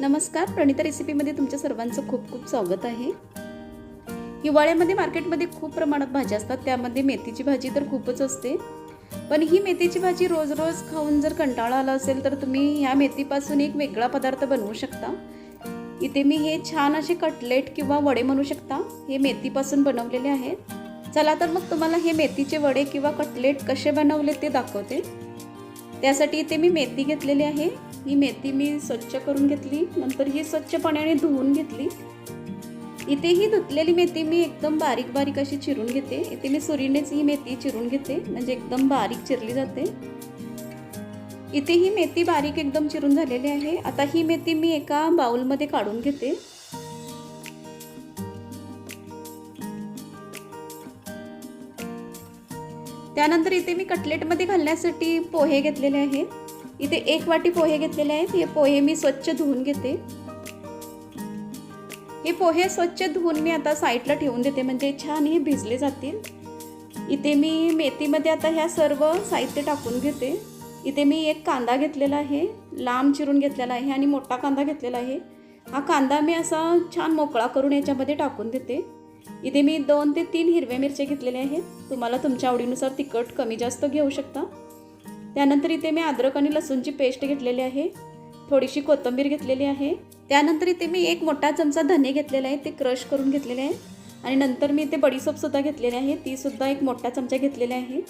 नमस्कार प्रणिता रेसिपीमध्ये तुमच्या सर्वांचं खूप खूप स्वागत आहे. हिवाळ्यामध्ये मार्केटमध्ये खूप प्रमाणात भाज्या असतात त्यामध्ये मेथीची भाजी तर खूपच असते. पण ही मेथीची भाजी रोज रोज खाऊन जर कंटाळा आला असेल तर तुम्ही ह्या मेथीपासून एक वेगळा पदार्थ बनवू शकता. इथे मी हे छान असे कटलेट किंवा वडे म्हणू शकता हे मेथीपासून बनवलेले आहेत. चला तर मग तुम्हाला हे मेथीचे वडे किंवा कटलेट कसे बनवले ते दाखवते. त्यासाठी इथे मी मेथी घेतलेली आहे. ही मेथी मी स्वच्छ करून घेतली. नंतर ही स्वच्छ पाण्याने धुवून घेतली. इथे ही धुतलेली मेथी मी एकदम बारीक बारीक अशी चिरून घेते. इथे मी सुरीनेच ही मेथी चिरून घेते. म्हणजे एकदम बारीक चिरली जाते. इथे ही मेथी बारीक एकदम चिरून झालेली आहे. आता ही मेथी मी एका बाउलमध्ये काढून घेते. त्यानंतर इथे मी कटलेटमध्ये घालण्यासाठी पोहे घेतलेले आहेत इथे एक वाटी पोहे घेतलेले आहेत. हे पोहे मी स्वच्छ धुवून घेते. हे पोहे स्वच्छ धुवून मी आता साईडला ठेवून देते म्हणजे छान हे भिजले जातील. इथे मी मेथीमध्ये आता ह्या सर्व साहित्य टाकून घेते. इथे मी एक कांदा घेतलेला आहे लांब चिरून घेतलेला आहे आणि मोठा कांदा घेतलेला आहे. हा कांदा मी असा छान मोकळा करून याच्यामध्ये टाकून देते. इथे मी दोन ते तीन हिरव्या मिरच्या घेतलेल्या आहेत. तुम्हाला तुमच्या आवडीनुसार तिखट कमी जास्त घेऊ शकता. त्यानंतर इथे मी अद्रक आणि लसूणची पेस्ट घेतलेली आहे. थोडीशी कोथिंबीर घेतलेली आहे. त्यानंतर इथे मी एक मोठा चमचा धने घेतलेला आहे ते क्रश करून घेतलेले आहे. आणि नंतर मी इथे बडीसोपसुद्धा घेतलेली आहे तीसुद्धा एक मोठा चमचा घेतलेला आहे.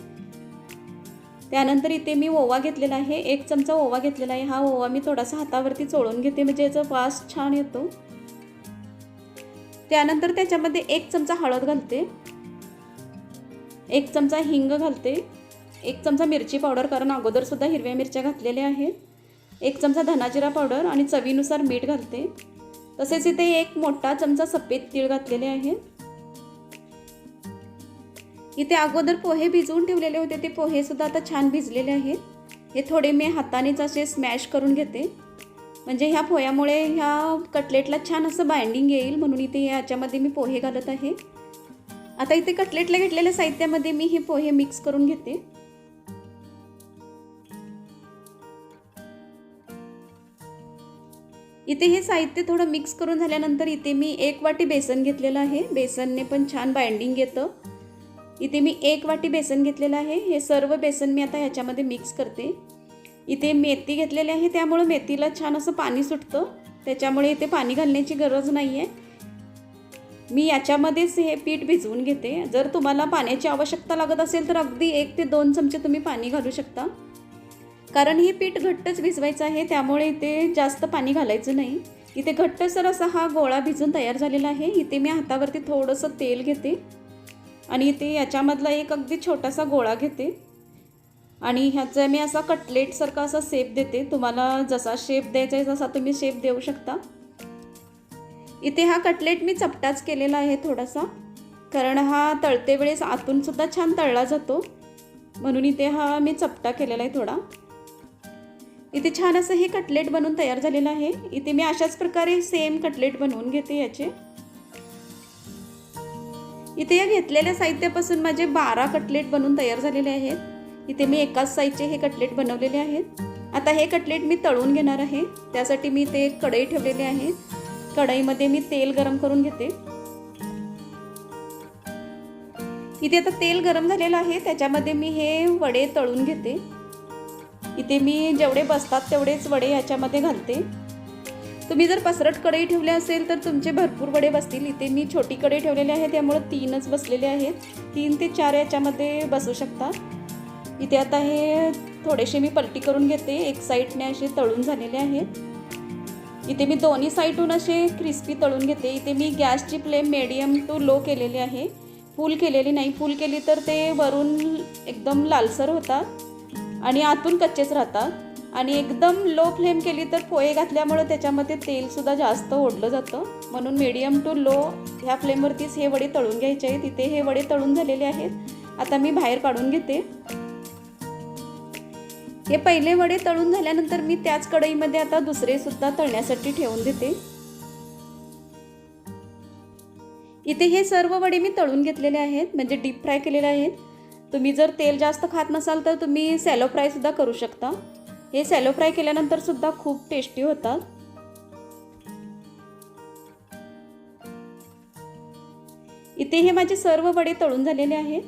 त्यानंतर इथे मी ओवा घेतलेला आहे एक चमचा ओवा घेतलेला आहे. हा ओवा मी थोडासा हातावरती चोळून घेते म्हणजे याचा वास छान येतो. त्यानंतर त्याच्यामध्ये एक चमचा हळद घालते. एक चमचा हिंग घालते. एक चमचा मिरची पावडर कारण अगोदरसुद्धा हिरव्या मिरच्या घातलेल्या आहेत. एक चमचा धनाजिरा पावडर आणि चवीनुसार मीठ घालते. तसेच इथे एक मोठा चमचा सफेद तीळ घातलेले आहे इथे अगोदर पोहे भिजवून ठेवलेले होते. ते पोहेसुद्धा आता छान भिजलेले आहेत. हे थोडे मी हातानेच असे स्मॅश करून घेते. म्हणजे ह्या पोह्यामुळे ह्या कटलेटला छान असं बाइंडिंग येईल म्हणून इथे याच्यामध्ये मी पोहे घालत आहे. आता इथे कटलेटला घेतलेल्या साहित्यामध्ये मी हे पोहे मिक्स करून घेते. इथे हे साहित्य थोडं मिक्स करून झाल्यानंतर इथे मी एक वाटी बेसन घेतलेलं आहे. बेसनने पण छान बाइंडिंग येतं. इथे मी एक वाटी बेसन घेतलेलं आहे. हे सर्व बेसन मी आता ह्याच्यामध्ये मिक्स करते. इथे मेथी घेतलेली आहे त्यामुळं मेथीला छान असं पाणी सुटतं. त्याच्यामुळे इथे पाणी घालण्याची गरज नाही आहे मी याच्यामध्येच हे पीठ भिजवून घेते. जर तुम्हाला पाण्याची आवश्यकता लागत असेल तर अगदी एक ते दोन चमचे तुम्ही पाणी घालू शकता. कारण हे पीठ घट्टच भिजवायचं आहे त्यामुळे इथे जास्त पाणी घालायचं नाही. इथे घट्टसर असा हा गोळा भिजून तयार झालेला आहे. इथे मी हातावरती थोडंसं तेल घेते. आणि इथे याच्यामधला एक अगदी छोटासा गोळा घेते. आणि ह्याचा मी असा कटलेटसारखा असा शेप देते. तुम्हाला जसा शेप द्यायचा आहे तसा तुम्ही शेप देऊ शकता. इथे हा कटलेट मी चपटाच केलेला आहे थोडासा. कारण हा तळते वेळेस आतूनसुद्धा छान तळला जातो. म्हणून इथे हा मी चपटा केलेला आहे थोडा. इथे छान असं हे कटलेट बनवून तयार झालेलं आहे. इथे मी अशाच प्रकारे सेम कटलेट बनवून घेते याचे. इथे या घेतलेल्या साहित्यापासून माझे बारा कटलेट बनवून तयार झालेले आहेत. इथे मी एकाच साईजचे हे कटलेट बनवलेले आहेत. आता हे कटलेट मी तळून घेणार आहे. त्यासाठी मी ते कढई ठेवलेले आहे. कढईमध्ये मी तेल गरम करून घेते. इथे आता तेल गरम झालेलं आहे. त्याच्यामध्ये मी हे वडे तळून घेते. इथे मी जेवढे बसतात तेवढेच वडे याच्यामध्ये घालते. तुम्ही जर पसरट कढई ठेवले असेल तर तुमचे भरपूर वडे बसतील. इथे मी छोटी कढई ठेवलेली आहे. त्यामुळं तीनच बसलेले आहेत. तीन ते चार याच्यामध्ये बसू शकतात इथे आता हे थोडेसे मी पलटी करून घेते. एक साईडने असे तळून झालेले आहेत. इथे मी दोन्ही साईडहून असे क्रिस्पी तळून घेते. इथे मी गॅसची फ्लेम मिडियम टू लो केलेली आहे. फुल केलेली नाही. फुल केली तर ते वरून एकदम लालसर होतात आणि आतून कच्चेच राहतात. आणि एकदम लो फ्लेम केली तर पोहे घातल्यामुळं त्याच्यामध्ये तेलसुद्धा जास्त ओढलं जातं. म्हणून मीडियम टू लो ह्या फ्लेमवरतीच हे वडे तळून घ्यायचे आहेत. इथे हे वडे तळून झालेले आहेत. आता मी बाहेर काढून घेते. हे पहिले वडे तळून झाल्यानंतर मी त्याच कढईमध्ये आता दुसरे सुद्धा तळण्यासाठी ठेवून देते. इथे हे सर्व वडे मी तळून घेतलेले आहेत म्हणजे डीप फ्राय केलेले आहेत. तुम्ही जर तेल जास्त खात नसाल तर तुम्ही सॅलो फ्रायसुद्धा करू शकता. हे सॅलो फ्राय केल्यानंतर सुद्धा खूप टेस्टी होतात. इथे हे माझे सर्व वडे तळून झालेले आहेत.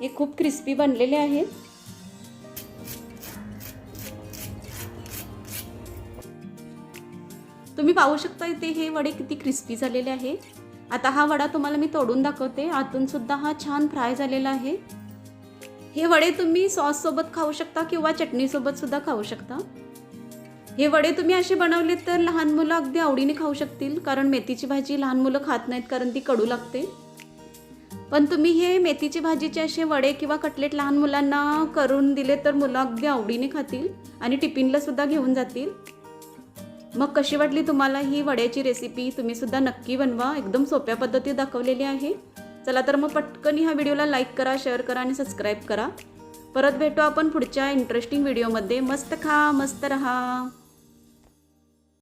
हे खूप क्रिस्पी बनलेले आहेत. तुम्ही पाहू शकता इथे हे वडे किती क्रिस्पी झालेले आहे. आता हा वडा तुम्हाला मी तोडून दाखवते. आतून सुद्धा हा छान फ्राय झालेला आहे. हे वडे तुम्ही सॉससोबत खाऊ शकता किंवा चटणीसोबत सुद्धा खाऊ शकता. हे वडे तुम्ही असे बनवले तर लहान मुलं अगदी आवडीने खाऊ शकतील कारण मेथीची भाजी लहान मुलं खात नाहीत कारण ती कडू लागते. पण तुम्ही हे मेथीची भाजीचे असे वडे किंवा कटलेट लहान मुलांना करून दिले तर मुलं अगदी आवडीने खातील आणि टिफिनला सुद्धा घेऊन जातील. मग कशी वाटली तुम्हाला ही वड्याची रेसिपी तुम्ही सुद्धा नक्की बनवा. एकदम सोप्या पद्धतीत दाखवलेली आहे. चला तर मग पटकन ह्या व्हिडिओला लाईक करा शेअर करा आणि सबस्क्राईब करा. परत भेटू आपण पुढच्या इंटरेस्टिंग व्हिडिओमध्ये मस्त खा मस्त रहा.